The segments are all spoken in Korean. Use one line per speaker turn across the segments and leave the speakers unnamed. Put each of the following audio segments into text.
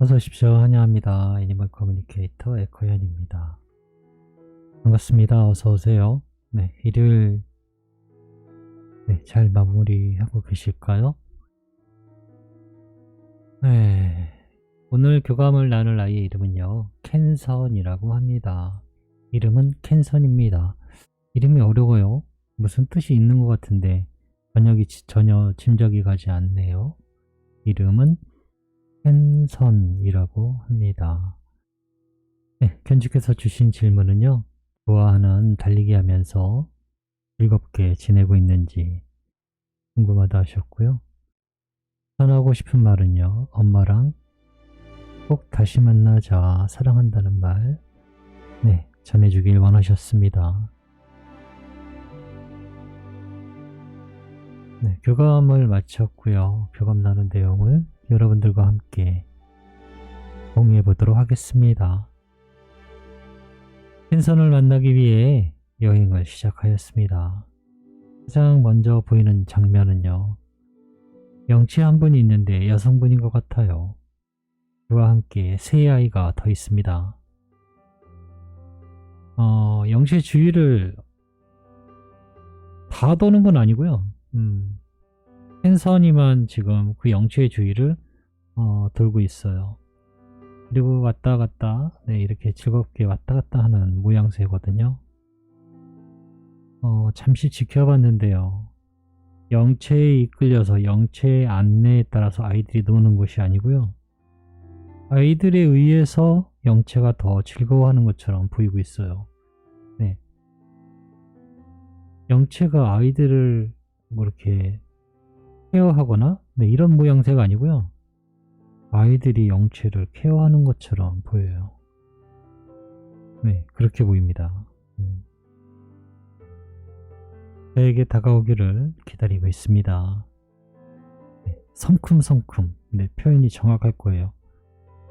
어서 오십시오. 환영합니다. 애니멀 커뮤니케이터 에코현입니다. 반갑습니다. 어서 오세요. 네, 일요일 네, 잘 마무리하고 계실까요? 네, 오늘 교감을 나눌 아이의 이름은요, 캔선이라고 합니다. 이름은 캔선입니다. 이름이 어려워요. 무슨 뜻이 있는 것 같은데 번역이 지- 전혀 짐작이 가지 않네요. 이름은 캔선이라고 합니다. 네, 견주께서 주신 질문은요. 좋아하는 달리기 하면서 즐겁게 지내고 있는지 궁금하다 하셨고요. 전하고 싶은 말은요. 엄마랑 꼭 다시 만나자 사랑한다는 말 네, 전해주길 원하셨습니다. 네, 교감을 마쳤고요. 교감 나눈 내용을 여러분들과 함께 공유해 보도록 하겠습니다. 펜선을 만나기 위해 여행을 시작하였습니다. 가장 먼저 보이는 장면은요. 영치 한 분이 있는데 여성분인 것 같아요. 그와 함께 세 아이가 더 있습니다. 어, 영치의 주위를 다 도는 건 아니고요. 음, 펜선이만 지금 그 영치의 주위를 어, 돌고 있어요. 그리고 왔다 갔다 네, 이렇게 즐겁게 왔다 갔다 하는 모양새거든요. 어, 잠시 지켜봤는데요. 영체에 이끌려서 영체의 안내에 따라서 아이들이 노는 것이 아니고요. 아이들에 의해서 영체가 더 즐거워하는 것처럼 보이고 있어요. 네. 영체가 아이들을 뭐 이렇게 케어하거나 네, 이런 모양새가 아니고요. 아이들이 영체를 케어하는 것처럼 보여요. 네, 그렇게 보입니다. 음. 저에게 다가오기를 기다리고 있습니다. 네, 성큼성큼, 네, 표현이 정확할 거예요.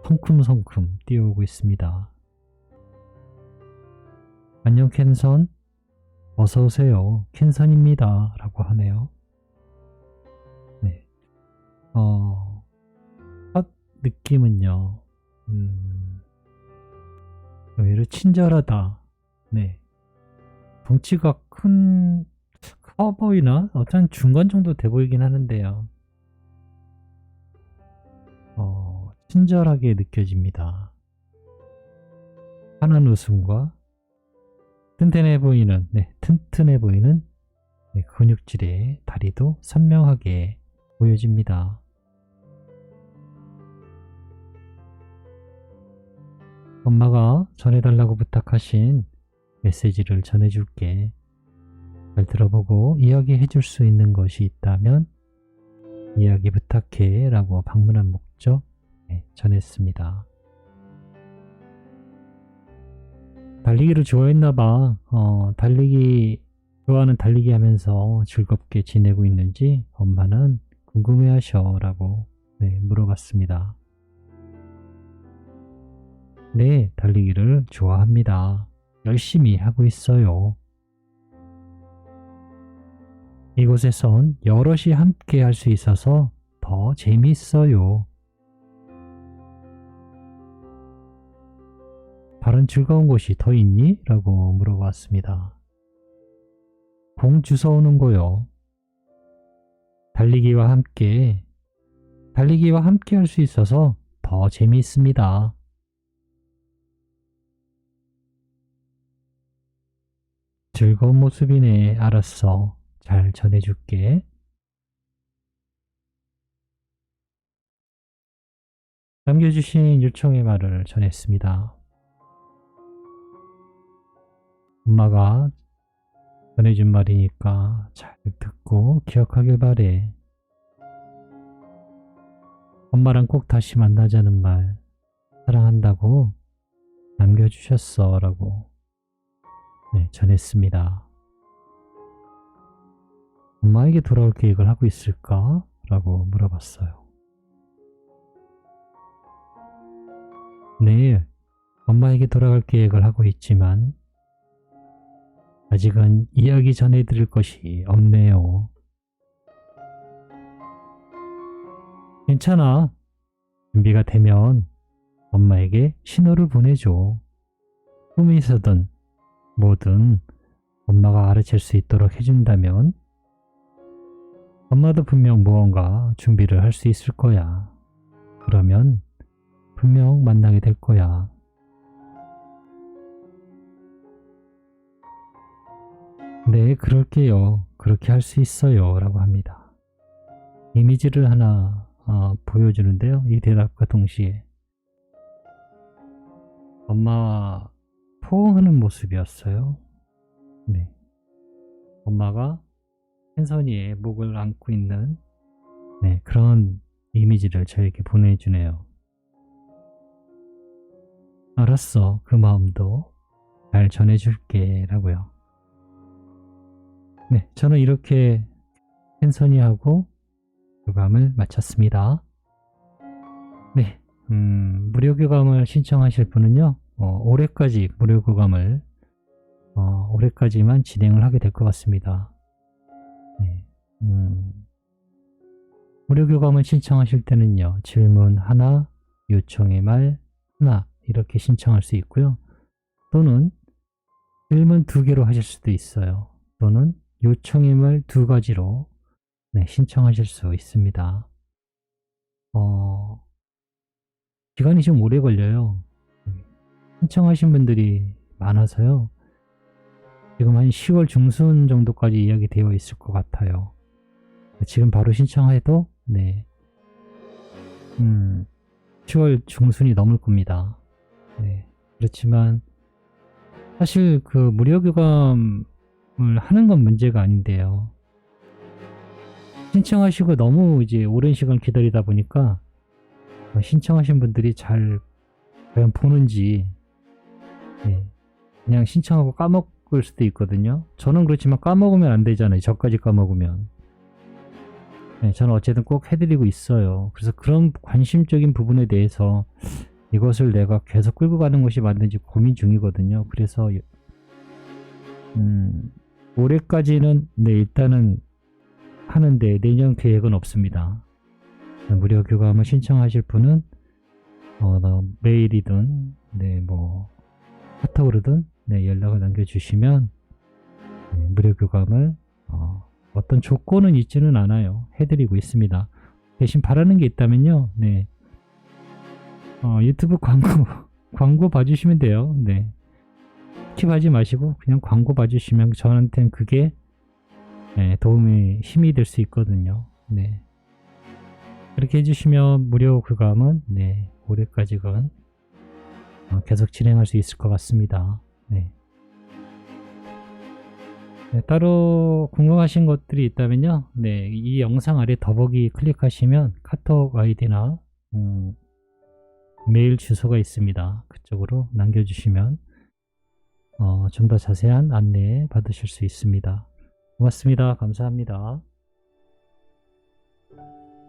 성큼성큼 뛰어오고 있습니다. 안녕 캔선, 어서오세요. 캔선입니다. 라고 하네요. 네. 어, 첫 느낌은요, 음, 의외로 친절하다. 네. 덩치가 큰, 커 보이나? 어떤 중간 정도 돼 보이긴 하는데요. 어, 친절하게 느껴집니다. 환한 웃음과 튼튼해 보이는, 네, 튼튼해 보이는 네, 근육질의 다리도 선명하게 보여집니다. 엄마가 전해달라고 부탁하신 메시지를 전해줄게. 잘 들어보고 이야기해줄 수 있는 것이 있다면 이야기 부탁해 라고 방문한 목적 네, 전했습니다. 달리기를 좋아했나봐. 어, 달리기, 좋아하는 달리기 하면서 즐겁게 지내고 있는지 엄마는 궁금해 하셔 라고 네, 물어봤습니다. 네, 달리기를 좋아합니다. 열심히 하고 있어요. 이곳에선 여럿이 함께 할 수 있어서 더 재미있어요. 다른 즐거운 곳이 더 있니? 라고 물어봤습니다. 공 주워오는 거요. 달리기와 함께, 달리기와 함께 할 수 있어서 더 재미있습니다. 즐거운 모습이네. 알았어. 잘 전해줄게. 남겨주신 요청의 말을 전했습니다. 엄마가 전해준 말이니까 잘 듣고 기억하길 바래. 엄마랑 꼭 다시 만나자는 말, 사랑한다고 남겨주셨어. 라고 네, 전했습니다. 엄마에게 돌아올 계획을 하고 있을까? 라고 물어봤어요. 네, 엄마에게 돌아갈 계획을 하고 있지만, 아직은 이야기 전해드릴 것이 없네요. 괜찮아. 준비가 되면 엄마에게 신호를 보내줘. 꿈에서든 뭐든 엄마가 알아챌 수 있도록 해준다면 엄마도 분명 무언가 준비를 할 수 있을 거야. 그러면 분명 만나게 될 거야. 네, 그럴게요. 그렇게 할 수 있어요. 라고 합니다. 이미지를 하나 어, 보여주는데요. 이 대답과 동시에 엄마와 포옹하는 모습이었어요. 네. 엄마가 펜선이의 목을 안고 있는 네, 그런 이미지를 저에게 보내주네요. 알았어. 그 마음도 잘 전해줄게. 라고요. 네, 저는 이렇게 펜선이하고 교감을 마쳤습니다. 네, 음, 무료 교감을 신청하실 분은요, 어, 올해까지 무료 교감을 어, 올해까지만 진행을 하게 될 것 같습니다. 네, 음, 무료 교감을 신청하실 때는요, 질문 하나, 요청의 말 하나 이렇게 신청할 수 있고요. 또는 질문 두 개로 하실 수도 있어요. 또는 요청의 말 두 가지로 네, 신청하실 수 있습니다. 어, 기간이 좀 오래 걸려요. 신청하신 분들이 많아서요. 지금 한 10월 중순 정도까지 예약이 되어 있을 것 같아요. 지금 바로 신청해도 네, 음, 10월 중순이 넘을 겁니다. 네, 그렇지만 사실 그 무료 교감을 하는 건 문제가 아닌데요. 신청하시고 너무 이제 오랜 시간 기다리다 보니까 어, 신청하신 분들이 잘 과연 보는지 네, 그냥 신청하고 까먹을 수도 있거든요. 저는 그렇지만 까먹으면 안 되잖아요. 저까지 까먹으면. 네, 저는 어쨌든 꼭 해드리고 있어요. 그래서 그런 관심적인 부분에 대해서 이것을 내가 계속 끌고 가는 것이 맞는지 고민 중이거든요. 그래서 음, 올해까지는 네 일단은 하는데 내년 계획은 없습니다. 무료 교감을 신청하실 분은 어, 뭐 메일이든 네, 뭐 카톡으로든 네, 연락을 남겨주시면 네, 무료 교감을 어, 어떤 조건은 있지는 않아요. 해드리고 있습니다. 대신 바라는 게 있다면요. 네. 어, 유튜브 광고 광고 봐주시면 돼요. 네. 스킵하지 마시고 그냥 광고 봐주시면 저한테는 그게 네, 도움이 힘이 될 수 있거든요. 네. 그렇게 해주시면 무료 교감은 네, 올해까지건 어, 계속 진행할 수 있을 것 같습니다. 네. 네, 따로 궁금하신 것들이 있다면요. 네, 이 영상 아래 더보기 클릭하시면 카톡 아이디나 음, 메일 주소가 있습니다. 그쪽으로 남겨주시면 어, 좀 더 자세한 안내 받으실 수 있습니다. 고맙습니다. 감사합니다.